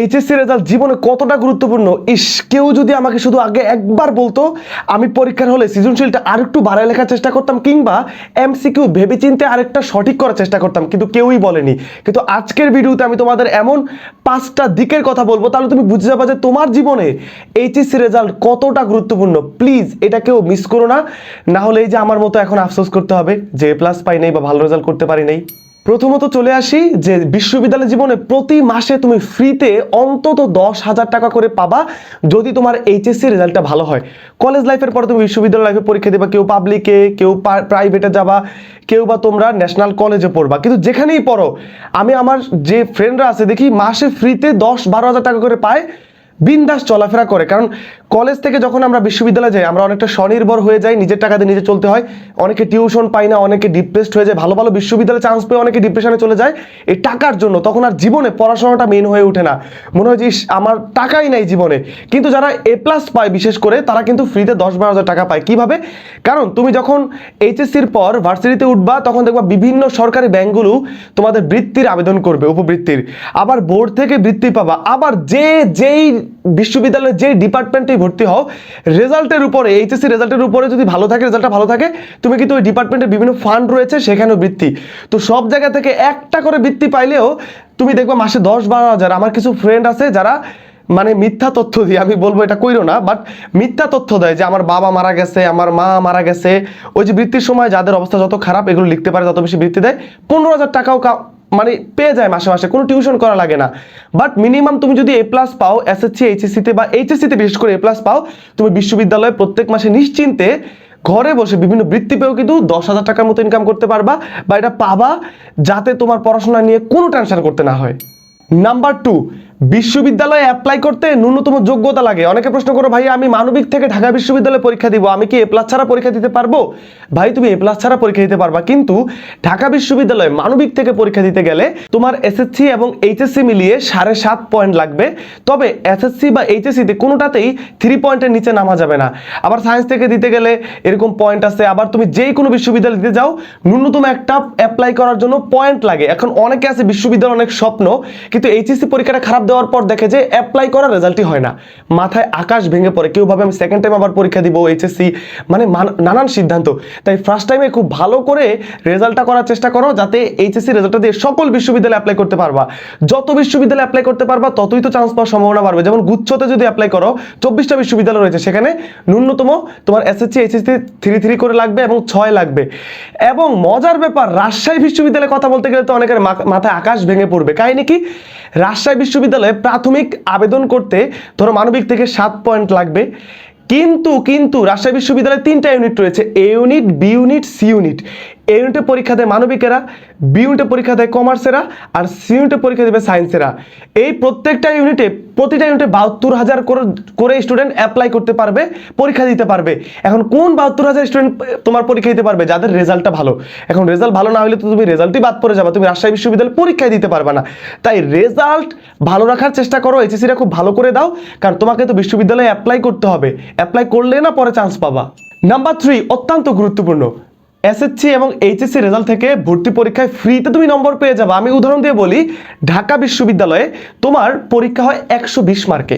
HSC result জীবনে কতটা গুরুত্বপূর্ণ? ইস, কেউ যদি আমাকে শুধু আগে একবার বলতো, আমি পরীক্ষার হলে সৃজনশীলটা আরেকটু বাড়ায় লেখার চেষ্টা করতাম, কিংবা এমসিকিউ ভেবে চিনতে আরেকটা সঠিক করার চেষ্টা করতাম, কিন্তু কেউই বলেনি। কিন্তু আজকের ভিডিওতে আমি তোমাদের এমন পাঁচটা দিকের কথা বলব, তাহলে তুমি বুঝে যাবে যে তোমার জীবনে এইচএসসি রেজাল্ট কতটা গুরুত্বপূর্ণ। প্লিজ এটা কেউ মিস করো না। না হলে এই যে আমার মতো এখন আফসোস করতে হবে যে প্লাস পাই নাই বা ভালো রেজাল্ট করতে পারি নাই। প্রথমত চলে আসি যে বিশ্ববিদ্যালয় জীবনে প্রতি মাসে তুমি ফ্রিতে অন্তত দশ হাজার টাকা করে পাবা যদি তোমার এইচএসসি রেজাল্টটা ভালো হয়। কলেজ লাইফের পরে তুমি বিশ্ববিদ্যালয় লাইফে পরীক্ষা দেবা, কেউ পাবলিকে কেউ প্রাইভেটে যাবা, কেউ বা তোমরা ন্যাশনাল কলেজে পড়বা। কিন্তু যেখানেই পড়ো, আমি আমার যে ফ্রেন্ডরা আছে, দেখি মাসে ফ্রিতে দশ বারো হাজার টাকা করে পায়। বিন্দাস চলাফেরা করে। কারণ কলেজ থেকে যখন আমরা বিশ্ববিদ্যালয়ে যাই, আমরা অনেকটা স্বনির্ভর হয়ে যাই, নিজের টাকা দিয়ে নিজে চলতে হয়। অনেকে টিউশন পাই না, অনেকে ডিপ্রেসড হয়ে যায়। ভালো ভালো বিশ্ববিদ্যালয়ে চান্স পেয়ে অনেকে ডিপ্রেশনে চলে যায়। এই টাকার জন্য তখন আর জীবনে পড়াশোনাটা মেন হয়ে ওঠে না। মনে হয় যে আমার টাকাই নাই জীবনে। কিন্তু যারা এ প্লাস পায়, বিশেষ করে, তারা কিন্তু ফ্রিতে দশ বারো হাজার টাকা পায়। কীভাবে? কারণ তুমি যখন এইচএসসির পর ভার্সিটিতে উঠবা, তখন দেখবা বিভিন্ন সরকারি ব্যাংকগুলো তোমাদের বৃত্তির আবেদন করবে, উপবৃত্তির। আবার বোর্ড থেকে বৃত্তি পাবা। আবার যে, যেই বিশ্ববিদ্যালয়ের যে ডিপার্টমেন্টেই ভর্তি হও রেজাল্টের উপরে এইচএসসি রেজাল্টের উপরে যদি ভালো থাকে রেজাল্টটা ভালো থাকে, তুমি কিন্তু ওই ডিপার্টমেন্টের বিভিন্ন ফান্ড রয়েছে, সেখানেও বৃত্তি। তো সব জায়গা থেকে একটা করে বৃত্তি পাইলেও, তুমি দেখবা মাসে দশ বারো হাজার। আমার কিছু ফ্রেন্ড আছে যারা মানে মিথ্যা তথ্য দিয়ে, আমি বলব এটা কইরো না বাট মিথ্যা তথ্য দেয় যে আমার বাবা মারা গেছে, আমার মা মারা গেছে। ওই যে বৃত্তির সময় যাদের অবস্থা যত খারাপ, এগুলো লিখতে পারে তত বেশি বৃত্তি দেয়, পনেরো হাজার টাকাও মানে পেয়ে যায় মাসে মাসে, কোনো টিউশন করা লাগে না। বাট মিনিমাম তুমি যদি এ প্লাস পাও এসএসসি এইচএসসিতে বা এইচএসসিতে বিশেষ করে এ প্লাস পাও, তুমি বিশ্ববিদ্যালয়ে প্রত্যেক মাসে নিশ্চিন্তে ঘরে বসে বিভিন্ন বৃত্তি পেয়েও কিন্তু দশ হাজার টাকার মতো ইনকাম করতে পারবা বা এটা পাবা যাতে তোমার পড়াশোনা নিয়ে কোনো টেনশন করতে না হয়। নাম্বার টু বিশ্ববিদ্যালয়ে অ্যাপ্লাই করতে ন্যূনতম যোগ্যতা লাগে। অনেকে প্রশ্ন করো, ভাই, আমি মানবিক থেকে ঢাকা বিশ্ববিদ্যালয়ে পরীক্ষা দিব, আমি কি এ প্লাস ছাড়া পরীক্ষা দিতে পারব? ভাই, তুমি এ প্লাস ছাড়া পরীক্ষা দিতে পারবা, কিন্তু ঢাকা বিশ্ববিদ্যালয়ে মানবিক থেকে পরীক্ষা দিতে গেলে তোমার এসএসসি এবং এইচএসসি মিলিয়ে সাড়ে সাত পয়েন্ট লাগবে। তবে এসএসসি বা এইচএসসিতে কোনোটাতেই থ্রি পয়েন্টের নিচে নামা যাবে না। আবার সায়েন্স থেকে দিতে গেলে এরকম পয়েন্ট আছে। আবার তুমি যেই কোনো বিশ্ববিদ্যালয়ে দিতে যাও, ন্যূনতম একটা অ্যাপ্লাই করার জন্য পয়েন্ট লাগে। এখন অনেকে আছে বিশ্ববিদ্যালয় অনেক স্বপ্ন, কিন্তু এইচএসসি পরীক্ষাটা খারাপ দেওয়ার পর দেখে যে অ্যাপ্লাই করার রেজাল্টই হয় না। মাথায় আকাশ ভেঙে পড়ে। কেউ ভাবে আমি সেকেন্ড টাইম আবার পরীক্ষা দিব এইচএসসি মানে নানান সিদ্ধান্ত। তাই ফার্স্ট টাইমে খুব ভালো করে রেজাল্টটা করার চেষ্টা করো যাতে এইচএসসি রেজাল্টটা দিয়ে সকল বিশ্ববিদ্যালয়ে অ্যাপ্লাই করতে পারবা। যত বিশ্ববিদ্যালয়ে অ্যাপ্লাই করতে পারবা, ততই তো চান্স পাওয়ার সম্ভাবনা বাড়বে। যেমন গুচ্ছতে যদি অ্যাপ্লাই করো, চব্বিশটা বিশ্ববিদ্যালয় রয়েছে সেখানে ন্যূনতম তোমার এসএসসি এইচএসসি থ্রি থ্রি করে লাগবে এবং ছয় লাগবে। এবং মজার ব্যাপার, রাজশাহী বিশ্ববিদ্যালয়ে কথা বলতে গেলে তো অনেকের মাথায় আকাশ ভেঙে পড়বে। কাহিনী কি? রাজশাহী বিশ্ববিদ্যালয়ে প্রাথমিক আবেদন করতে ধরো মানবিক থেকে সাত পয়েন্ট লাগবে। কিন্তু কিন্তু রাজশাহী বিশ্ববিদ্যালয়ে তিনটা ইউনিট রয়েছে A unit B unit C unit A ইউনিটে পরীক্ষা দেয় মানবিকেরা বি ইউনিটে পরীক্ষা দেয় কমার্সেরা আর সি ইউনিটে পরীক্ষা দেবে সায়েন্সেরা এই প্রত্যেকটা ইউনিটে প্রতিটা ইউনিটে বাহাত্তর হাজার করে- স্টুডেন্ট অ্যাপ্লাই করতে পারবে, পরীক্ষা দিতে পারবে। এখন কোন বাহাত্তর হাজার স্টুডেন্ট তোমার পরীক্ষা দিতে পারবে? যাদের রেজাল্টটা ভালো। এখন রেজাল্ট ভালো না হলে তো তুমি রেজাল্টই বাদ পড়ে যাবে। তুমি রাজশাহী বিশ্ববিদ্যালয়ে পরীক্ষায় দিতে পারবে না। তাই রেজাল্ট ভালো রাখার চেষ্টা করো এইচএসিটা খুব ভালো করে দাও, কারণ তোমাকে তো বিশ্ববিদ্যালয়ে অ্যাপ্লাই করতে হবে। অ্যাপ্লাই করলে না পরে চান্স পাবা। নাম্বার থ্রি অত্যন্ত গুরুত্বপূর্ণ। এসএসসি এবং এইচএসসি রেজাল্ট থেকে ভর্তি পরীক্ষায় ফ্রিতে তুমি নম্বর পেয়ে যাবে। আমি উদাহরণ দিয়ে বলি, ঢাকা বিশ্ববিদ্যালয়ে তোমার পরীক্ষা হয় একশো বিশ মার্কে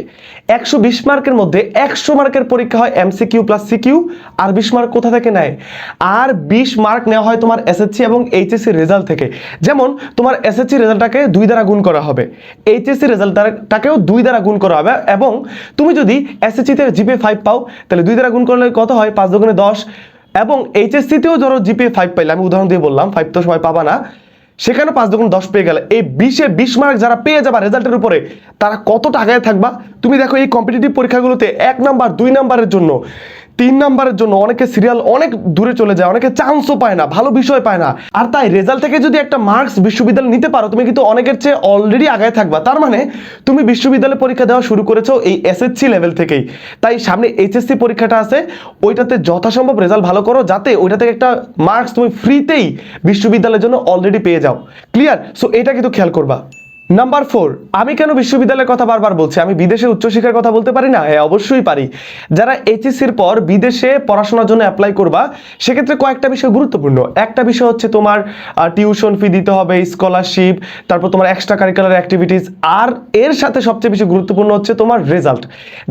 একশো বিশ মার্কের মধ্যে একশো মার্কের পরীক্ষা হয় এমসিকিউ প্লাস সিকিউ আর বিশ মার্ক কোথা থেকে নেয়? আর বিশ মার্ক নেওয়া হয় তোমার এসএসসি এবং এইচএসসি রেজাল্ট থেকে। যেমন, তোমার এসএসসি রেজাল্টটাকে দুই দ্বারা গুণ করা হবে। এইচএসসি রেজাল্টটাকেও দুই দ্বারা গুণ করা হবে এবং তুমি যদি এসএসসিতে জিপে ফাইভ পাও, তাহলে দুই দ্বারা গুণ করলে কত হয়? পাঁচ দুগুণে দশ। এবং এইচএসসিতেও ধরো জিপিএ ফাইভ পাইলে, আমি উদাহরণ দিয়ে বললাম ফাইভ তো সবাই পাবা না। সেখানে পাঁচ দুগুণ দশ পেয়ে গেলে, এই বিশে বিশ মার্ক যারা পেয়ে যাবা রেজাল্টের উপরে, তারা কত টাকায় থাকবা? তুমি দেখো এই কম্পিটিটিভ পরীক্ষাগুলোতে এক নাম্বার দুই নাম্বারের জন্য। তিন নাম্বারের জন্য অনেকে সিরিয়াল অনেক দূরে চলে যায়, অনেকে চান্সও পায় না, ভালো বিষয় পায় না। আর তাই রেজাল্ট থেকে যদি একটা মার্কস বিশ্ববিদ্যালয় নিতে পারো, তুমি কিন্তু অনেকের চেয়ে অলরেডি আগায় থাকবা। তার মানে তুমি বিশ্ববিদ্যালয়ে পরীক্ষা দেওয়া শুরু করেছ এই এসএসসি লেভেল থেকেই। তাই সামনে এইচএসসি পরীক্ষাটা আছে, ওইটাতে যথাসম্ভব রেজাল্ট ভালো করো, যাতে ওইটা থেকে একটা মার্কস তুমি ফ্রিতেই বিশ্ববিদ্যালয়ের জন্য অলরেডি পেয়ে যাও। ক্লিয়ার সো এটা কিন্তু খেয়াল করবা। নাম্বার ফোর আমি কেন বিশ্ববিদ্যালয়ের কথা বারবার বলছি? আমি বিদেশে উচ্চশিক্ষার কথা বলতে পারি না? হ্যাঁ অবশ্যই পারি। যারা এইচএসসির পর বিদেশে পড়াশোনার জন্য অ্যাপ্লাই করবা, সেক্ষেত্রে কয়েকটা বিষয় গুরুত্বপূর্ণ। একটা বিষয় হচ্ছে তোমার টিউশন ফি দিতে হবে স্কলারশিপ তারপর তোমার এক্সট্রা কারিকুলার অ্যাক্টিভিটিস আর এর সাথে সবচেয়ে বেশি গুরুত্বপূর্ণ হচ্ছে তোমার রেজাল্ট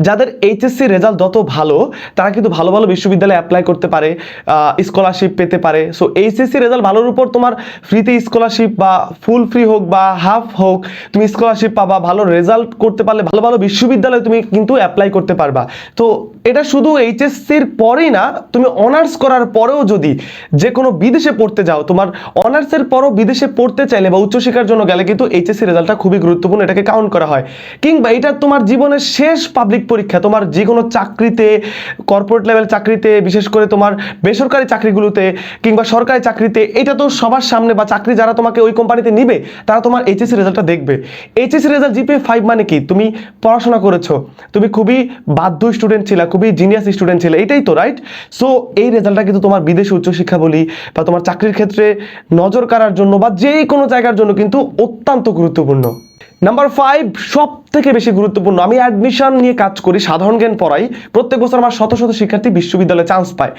যাদের এইচএসসি রেজাল্ট যত ভালো, তারা কিন্তু ভালো ভালো বিশ্ববিদ্যালয়ে অ্যাপ্লাই করতে পারে স্কলারশিপ পেতে পারে। সো এইচএসসি রেজাল্ট ভালোর উপর তোমার ফ্রিতে স্কলারশিপ বা ফুল ফ্রি হোক বা হাফ হোক তুমি স্কলারশিপ পাবা, ভালো রেজাল্ট করতে পারলে, ভালো ভালো বিশ্ববিদ্যালয়ে তুমি কিন্তু অ্যাপ্লাই করতে পারবা। তো এটা শুধু এইচএসসির পরেই না, তুমি অনার্স করার পরেও যদি যে কোনো বিদেশে পড়তে যাও, তোমার অনার্সের পরও বিদেশে পড়তে চাইলে বা উচ্চশিক্ষার জন্য গেলে কিন্তু এইচএসসি রেজাল্টটা খুবই গুরুত্বপূর্ণ, এটাকে কাউন্ট করা হয়। কিংবা এটা তোমার জীবনের শেষ পাবলিক পরীক্ষা, তোমার যে কোনো চাকরিতে কর্পোরেট লেভেল চাকরিতে, বিশেষ করে তোমার বেসরকারি চাকরিগুলোতে কিংবা সরকারি চাকরিতে, এটা তো সবার সামনে বা চাকরি যারা তোমাকে ওই কোম্পানিতে নিবে, তারা তোমার এইচএসসি রেজাল্টটা দেখবে। এইচএসসি রেজাল্ট জিপিএ ফাইভ মানে কি? তুমি পড়াশোনা করেছ, তুমি খুবই বাধ্য স্টুডেন্ট ছিলা খুবই জিনিয়াস স্টুডেন্ট ছিলে, এটাই তো রাইট সো এই রেজাল্টটা কিন্তু তোমার বিদেশে উচ্চশিক্ষা বলি বা তোমার চাকরির ক্ষেত্রে নজর কাড়ার জন্য বা যে কোনো জায়গার জন্য কিন্তু অত্যন্ত গুরুত্বপূর্ণ। নাম্বার ফাইভ সব থেকে বেশি গুরুত্বপূর্ণ, আমি অ্যাডমিশন নিয়ে কাজ করি, সাধারণ জ্ঞান পড়াই, প্রত্যেক বছর আমার শত শত শিক্ষার্থী বিশ্ববিদ্যালয়ে চান্স পায়।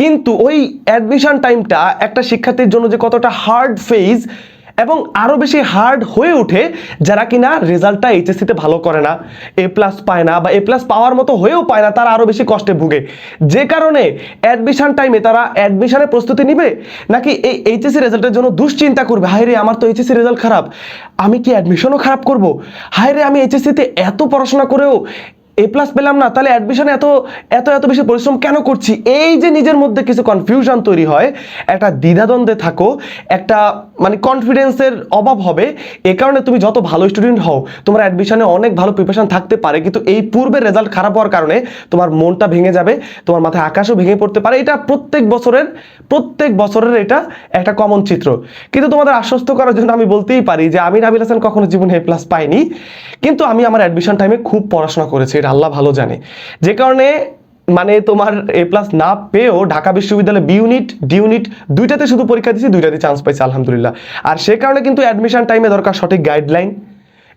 কিন্তু ওই অ্যাডমিশন টাইমটা একটা শিক্ষার্থীর জন্য যে কতটা হার্ড ফেজ এবং আরও বেশি হার্ড হয়ে ওঠে যারা কিনা রেজাল্টটা এইচএসসিতে ভালো করে না এ প্লাস পায় না বা এ প্লাস পাওয়ার মতো হয়েও পায় না, তারা আরও বেশি কষ্টে ভুগে। যে কারণে অ্যাডমিশন টাইমে তারা অ্যাডমিশনের প্রস্তুতি নিবে নাকি এই এইচএসসি রেজাল্টের জন্য দুশ্চিন্তা করবে? হায় রে, আমার তো এইচএসসি রেজাল্ট খারাপ। আমি কি অ্যাডমিশনও খারাপ করব? হায় রে, আমি এইচএসসিতে এত পড়াশোনা করেও এ প্লাস পেলাম না, তাহলে অ্যাডমিশনে এত এত এত বেশি পরিশ্রম কেন করছি? এই যে নিজের মধ্যে কিছু কনফিউশন তৈরি হয়, একটা দ্বিধাদ্বন্দ্বে থাকো, একটা মানে কনফিডেন্সের অভাব হবে, এ কারণে তুমি যত ভালো স্টুডেন্ট হও, তোমার অ্যাডমিশনে অনেক ভালো প্রিপারেশন থাকতে পারে, কিন্তু এই পূর্বের রেজাল্ট খারাপ হওয়ার কারণে তোমার মনটা ভেঙে যাবে, তোমার মাথায় আকাশও ভেঙে পড়তে পারে। এটা প্রত্যেক বছরের প্রত্যেক বছরের এটা একটা কমন চিত্র। কিন্তু তোমাদের আশ্বস্ত করার জন্য আমি বলতেই পারি যে আমি নাবিল হাসান কখনো জীবনে এ প্লাস পাইনি, কিন্তু আমি আমার অ্যাডমিশন টাইমে খুব পড়াশোনা করেছি। এটা আল্লাহ ভালো জানে। যে কারণে মানে তোমার এ প্লাস না পেয়েও ঢাকা বিশ্ববিদ্যালয়ে বি ইউনিট ডি ইউনিট দুইটাতে শুধু পরীক্ষা দিয়েছি, দুইটাতে চান্স পাইছে, আলহামদুলিল্লাহ। আর সে কারণে কিন্তু অ্যাডমিশন টাইমে দরকার সঠিক গাইডলাইন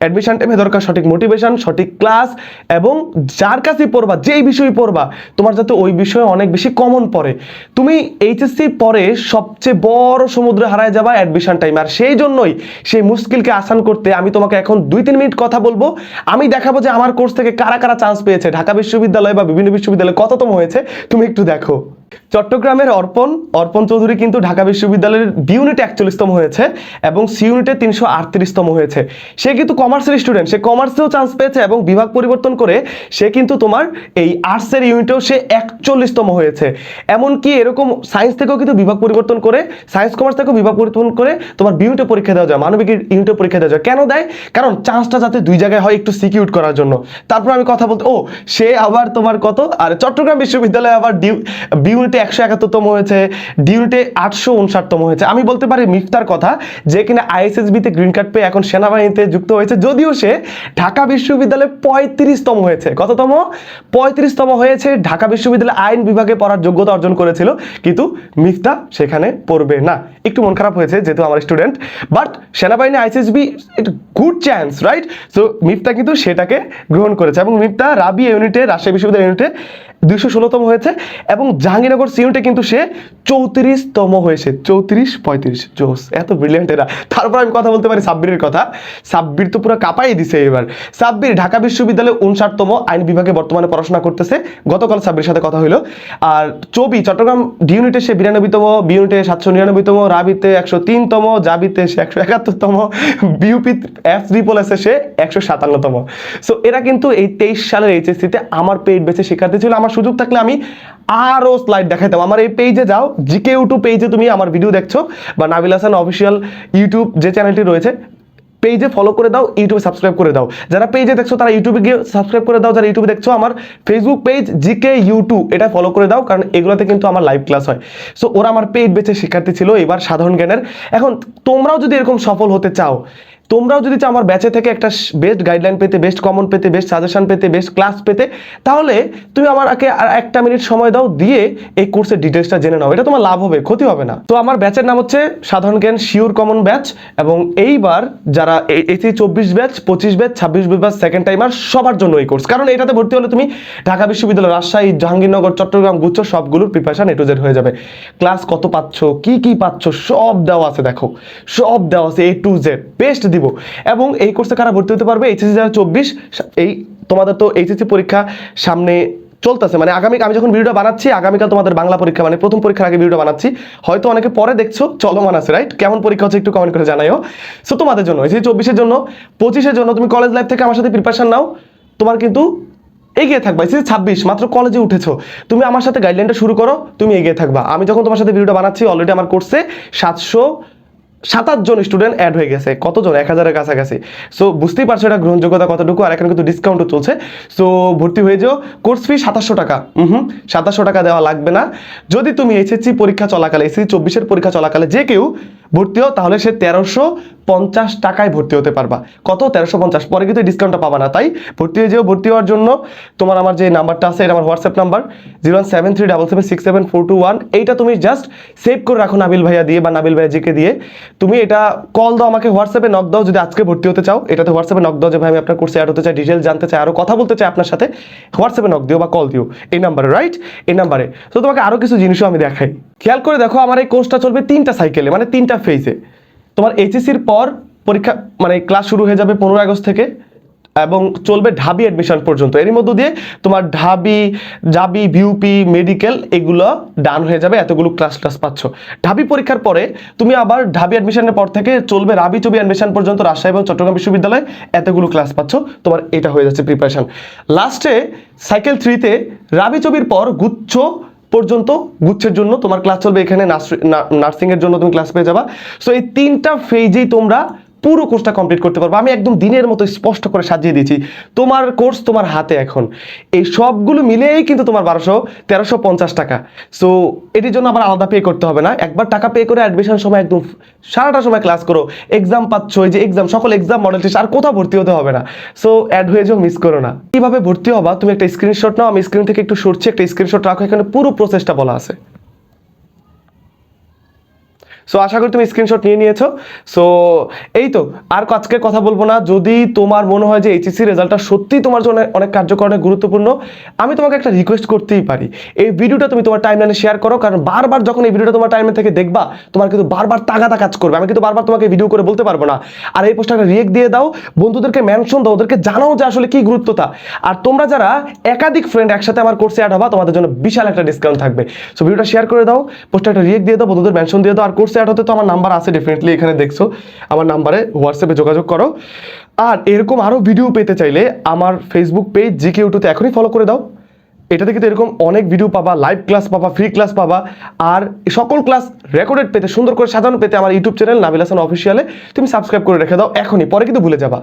অ্যাডমিশন টাইমে দরকার সঠিক মোটিভেশন সঠিক ক্লাস এবং যার কাছে পড়বা, যেই বিষয় পড়বা, তোমার যাতে ওই বিষয়ে অনেক বেশি কমন পড়ে। তুমি এইচএসসি পরে সবচেয়ে বড় সমুদ্রে হারায় যাবা অ্যাডমিশন টাইম আর সেই জন্যই সেই মুশকিলকে আসান করতে আমি তোমাকে এখন দুই তিন মিনিট কথা বলব। আমি দেখাবো যে আমার কোর্স থেকে কারা কারা চান্স পেয়েছে। ঢাকা বিশ্ববিদ্যালয় বা বিভিন্ন বিশ্ববিদ্যালয়ে কততম হয়েছে, তুমি একটু দেখো। চট্টগ্রামের অর্পণ অর্পণ চৌধুরী কিন্তু ঢাকা বিশ্ববিদ্যালয়ের বি ইউনিটে একচল্লিশতম হয়েছে এবং সি ইউনিটে তিনশো আটত্রিশতম হয়েছে। সে কিন্তু কমার্সের স্টুডেন্ট সে কমার্সেও চান্স পেয়েছে এবং বিভাগ পরিবর্তন করে সে কিন্তু তোমার এই আর্টসের ইউনিটেও সে একচল্লিশতম হয়েছে। এমনকি এরকম সায়েন্স থেকেও কিন্তু বিভাগ পরিবর্তন করে সায়েন্স কমার্স থেকেও বিভাগ পরিবর্তন করে তোমার বি ইউনিটে পরীক্ষা দেওয়া যায়, মানবিক ইউনিটে পরীক্ষা দেওয়া যায়। কেন দেয়? কারণ চান্সটা যাতে দুই জায়গায় হয় একটু সিকিউর করার জন্য। তারপর আমি কথা বলতে, ও, সে আবার তোমার কত? আর চট্টগ্রাম বিশ্ববিদ্যালয়ে আবার বি ইউনিটে একশো একাত্তরতম হয়েছে ডি আটশো উনষাটতম হয়েছে। আমি বলতে পারি মিফতার কথা যে কিনা আইএসএসবিতে গ্রিন কার্ড পেয়ে এখন সেনাবাহিনীতে যুক্ত হয়েছে, যদিও সে ঢাকা বিশ্ববিদ্যালয়ে পঁয়ত্রিশতম হয়েছে। কততম? পঁয়ত্রিশতম হয়েছে, ঢাকা বিশ্ববিদ্যালয়ে আইন বিভাগে পড়ার যোগ্যতা অর্জন করেছিল, কিন্তু মিফতা সেখানে পড়বে না। একটু মন খারাপ হয়েছে যেহেতু আমার স্টুডেন্ট, বাট সেনাবাহিনী আইসিএসবি একটু good chance, right? So Mifta কিন্তু সেটাকে গ্রহণ করেছে এবং মিফতা রাবি ইউনিটে, রাজশাহী বিশ্ববিদ্যালয় ইউনিটে দুইশো ষোলোতম হয়েছে এবং জাহাঙ্গীরনগর সি ইউনিটে কিন্তু সে চৌত্রিশতম হয়েছে, চৌত্রিশ, পঁয়ত্রিশ, জোস, এত ব্রিলিয়ান্ট এরা। তারপর আমি কথা বলতে পারি সাব্বিরের কথা। সাব্বির তো পুরো কাঁপাই দিছে এবার। সাব্বির ঢাকা বিশ্ববিদ্যালয়ে উনষাটতম আইন বিভাগে বর্তমানে পড়াশোনা করতেছে। গতকাল সাব্বির সাথে কথা হলো আর চবি, চট্টগ্রাম ডি ইউনিটে সে বিরানব্বইতম বি ইউনিটে সাতশো নিরানব্বইতম, রাবিতে একশো তিনতম, জাবিতে সে একশো একাত্তরতম বিউপি এফ রিপোল এসে সে একশো সাতান্নতম। সো এরা কিন্তু এই তেইশ সালের এইচএসসিতে আমার পেইড বেছে শিক্ষার্থী ছিল। আমার সুযোগ থাকলে আমি আরও স্লাইড দেখাইতাম। আমার এই পেজে যাও জিকে ইউটিউব পেজে তুমি আমার ভিডিও দেখছ, বা নাবিল হাসান অফিসিয়াল ইউটিউব যে চ্যানেলটি রয়েছে পেজে ফলো করে দাও ইউটিউবে সাবস্ক্রাইব করে দাও। যারা পেজে দেখছ, তারা ইউটিউবে গিয়ে সাবস্ক্রাইব করে দাও। যারা ইউটিউবে দেখছ, আমার ফেসবুক পেজ জিকে ইউটিউব এটা ফলো করে দাও, কারণ এগুলোতে কিন্তু আমার লাইভ ক্লাস হয়। সো ওরা আমার পেজ বেছে শিক্ষার্থী ছিল, এবার সাধারণ জ্ঞানের। এখন তোমরাও যদি এরকম সফল হতে চাও তোমরাও যদি চাও আমার ব্যাচে থেকে একটা বেস্ট গাইডলাইন পেতে বেস্ট কমন পেতে বেস্ট সাজেশন পেতে বেস্ট ক্লাস পেতে, তাহলে তুমি আমাকে আর একটা মিনিট সময় দাও দিয়ে এই কোর্সের ডিটেলসটা জেনে নাও। এটা তোমার লাভ হবে, ক্ষতি হবে না। তো আমার ব্যাচের নাম হচ্ছে সাধারণ জ্ঞান শিওর কমন ব্যাচ এবং এইবার যারা এসি চব্বিশ ব্যাচ পঁচিশ ব্যাচ ছাব্বিশ ব্যাচ সেকেন্ড টাইমার সবার জন্য এই কোর্স কারণ এটাতে ভর্তি হলে তুমি ঢাকা বিশ্ববিদ্যালয়, রাজশাহী, জাহাঙ্গীরনগর, চট্টগ্রাম, গুচ্ছ সবগুলোর প্রিপারেশন এ টু জেড হয়ে যাবে। ক্লাস কত পাচ্ছ, কি কি পাচ্ছ, সব দেওয়া আছে, দেখো। সব দেওয়া আছে এ টু জেড বেস্ট দিব। এবং এই কোর্সে কারা ভর্তি হতে পারবে? এইচএসসি যারা চব্বিশ, এই তোমাদের তো এইচএসসি পরীক্ষা সামনে চলতেছে। মানে আগামী আমি যখন ভিডিওটা বানাচ্ছি, আগামীকাল তোমাদের বাংলা পরীক্ষা মানে প্রথম পরীক্ষার আগে ভিডিওটা বানাচ্ছি। হয়তো অনেকে পরে দেখছ, চলমান আছে রাইট কেমন পরীক্ষা হচ্ছে একটু কমেন্ট করে জানাইও। সো তোমাদের জন্য, এই চব্বিশের জন্য, পঁচিশের জন্য তুমি কলেজ লাইফ থেকে আমার সাথে প্রিপারেশন নাও। তোমার কিন্তু এগিয়ে থাকবা। এই ছাব্বিশ, মাত্র কলেজে উঠেছো। তুমি আমার সাথে গাইডলাইনটা শুরু করো, তুমি এগিয়ে থাকবা। আমি যখন তোমার সাথে ভিডিওটা বানাচ্ছি অলরেডি আমার কোর্সে সাতশো সাত জন স্টুডেন্ট অ্যাড হয়ে গেছে, কতজন? এক হাজারের কাছাকাছি। সো বুঝতেই পারছ এটা গ্রহণযোগ্যতা কতটুকু, আর এখানে কিন্তু ডিসকাউন্টও চলছে। সো ভর্তি হয়ে যাও। কোর্স ফি সাতাশশো টাকা। হুম, সাতাশশো টাকা দেওয়া লাগবে না। যদি তুমি এসএসসি পরীক্ষা চলাকালে এসএসসি চব্বিশের পরীক্ষা চলাকালে যে কেউ ভর্তি হও, তাহলে সে তেরোশো পঞ্চাশ টাকায় ভর্তি হতে পারবা। কত? তেরোশো পঞ্চাশ। পরে কিন্তু ডিসকাউন্টটা পাবা না। তাই ভর্তি হয়ে যেও, ভর্তি হওয়ার জন্য তোমার আমার যে নাম্বারটা আছে, এটা আমার WhatsApp number zero one seven three double seven six seven four two one এইটা তুমি জাস্ট সেভ করে রাখো নাবিল ভাইয়া দিয়ে বা নাবিল ভাইয়া জিকে দিয়ে। তুমি এটা কল দাও, আমাকে হোয়াটসঅ্যাপে নক দাও, যদি আজকে ভর্তি হতে চাও, এটাতে হোয়াটসঅ্যাপে নক দাও যে ভাই আমি আপনার কোর্সে অ্যাড হতে চাই ডিটেল জানতে চাই আরও কথা বলতে চাই আপনার সাথে হোয়াটসঅ্যাপে নক দিও বা কল দিও। এই নাম্বারে রাইট এই নাম্বারে তো তোমাকে আরও কিছু জিনিসও আমি দেখাই। খেয়াল করে দেখো, আমার এই কোর্সটা চলবে তিনটা সাইকেলে মানে তিনটা ফেজে তোমার এইচএসির পর পরীক্ষা মানে ক্লাস শুরু হয়ে যাবে পনেরো আগস্ট থেকে এবং চলবে ঢাবি অ্যাডমিশন পর্যন্ত। এরই মধ্য দিয়ে তোমার ঢাবি, জাবি বিউপি মেডিকেল এগুলো ডান হয়ে যাবে, এতগুলো ক্লাস ক্লাস পাচ্ছ। ঢাবি পরীক্ষার পরে তুমি আবার ঢাবি অ্যাডমিশনের পর থেকে চলবে রাবি চবি অ্যাডমিশন পর্যন্ত রাজশাহী এবং চট্টগ্রাম বিশ্ববিদ্যালয়ে এতগুলো ক্লাস পাচ্ছ। তোমার এটা হয়ে যাচ্ছে প্রিপারেশন লাস্টে সাইকেল থ্রিতে রাবি চবির পর গুচ্ছ পর্যন্ত গুচ্ছের জন্য তোমার ক্লাস চলবে এখানে নার্সিং এর জন্য তুমি ক্লাস পেয়ে যাবা। সো এই তিনটা ফেজেই তোমরা পুরো কোর্সটা কমপ্লিট করতে পারব। আমি একদম দিনের মতো স্পষ্ট করে সাজিয়ে দিয়েছি। তোমার কোর্স তোমার হাতে এখন। এই সবগুলো মিলেই কিন্তু তোমার বারোশো, তেরোশো পঞ্চাশ টাকা। সো এটির জন্য আবার আলাদা পে করতে হবে না। একবার টাকা পে করে অ্যাডমিশন সময় একদম সারাটা সময় ক্লাস করো। এক্সাম পাচ্ছ, এই যে এক্সাম সকল এক্সাম মডেল টেস্ট আর কোথাও ভর্তি হতে হবে না। সো অ্যাড হয়ে যাও মিস করো না। কীভাবে ভর্তি হবা? তুমি একটা স্ক্রিনশট নাও। আমি স্ক্রিন থেকে একটু সরছি, একটা স্ক্রিনশট রাখো। এখানে পুরো প্রসেসটা বলা আছে। সো আশা করি তুমি স্ক্রিনশট নিয়ে নিয়েছো। সো এই তো, আর আজকে কথা বলব না। যদি তোমার মনে হয় যে এইচএসসি রেজাল্টটা সত্যি তোমার জন্য অনেক কার্যকর গুরুত্বপূর্ণ, আমি তোমাকে একটা রিকোয়েস্ট করতেই পারি। এই ভিডিওটা তুমি তোমার টাইমলাইনে শেয়ার করো, কারণ বারবার যখন এই ভিডিওটা তোমার টাইমলাইন থেকে দেখবা, তোমার কিন্তু বারবার তাগাদা কাজ করবে। আমি কিন্তু বারবার তোমাকে ভিডিও করে বলতে পারব না। আর এই পোস্টটা রিয়েক্ট দিয়ে দাও, বন্ধুদেরকে মেনশন দাও, ওদেরকে জানাও যে আসলে কি গুরুত্বতা। আর তোমরা যারা একাধিক ফ্রেন্ড একসাথে আমার কোর্সে অ্যাড হবা, তোমাদের জন্য বিশাল একটা ডিসকাউন্ট থাকবে। সো ভিডিওটা শেয়ার করে দাও পোস্টটা একটা রিয়েক্ট দিয়ে দাও, বন্ধুদের মেনশন দিয়ে দাও, আর কোর্সে অ্যাড হতে তো আমার নাম্বার আছে ডেফিনেটলি এখানে দেখছ আমার নাম্বারে হোয়াটসঅ্যাপে যোগাযোগ করো। আর এরকম আরও ভিডিও পেতে চাইলে আমার ফেসবুক পেজ জি কে ইউটিউতে এখনই ফলো করে দাও। এটা থেকে তো এরকম অনেক ভিডিও পাবা লাইভ ক্লাস পাবা ফ্রি ক্লাস পাবা। আর সকল ক্লাস রেকর্ডেড পেতে, সুন্দর করে সাজানো পেতে আমার ইউটিউব চ্যানেল নাবিল হাসান অফিসিয়ালে তুমি সাবস্ক্রাইব করে রেখে দাও, এখনই, পরে কিন্তু ভুলে যাবা।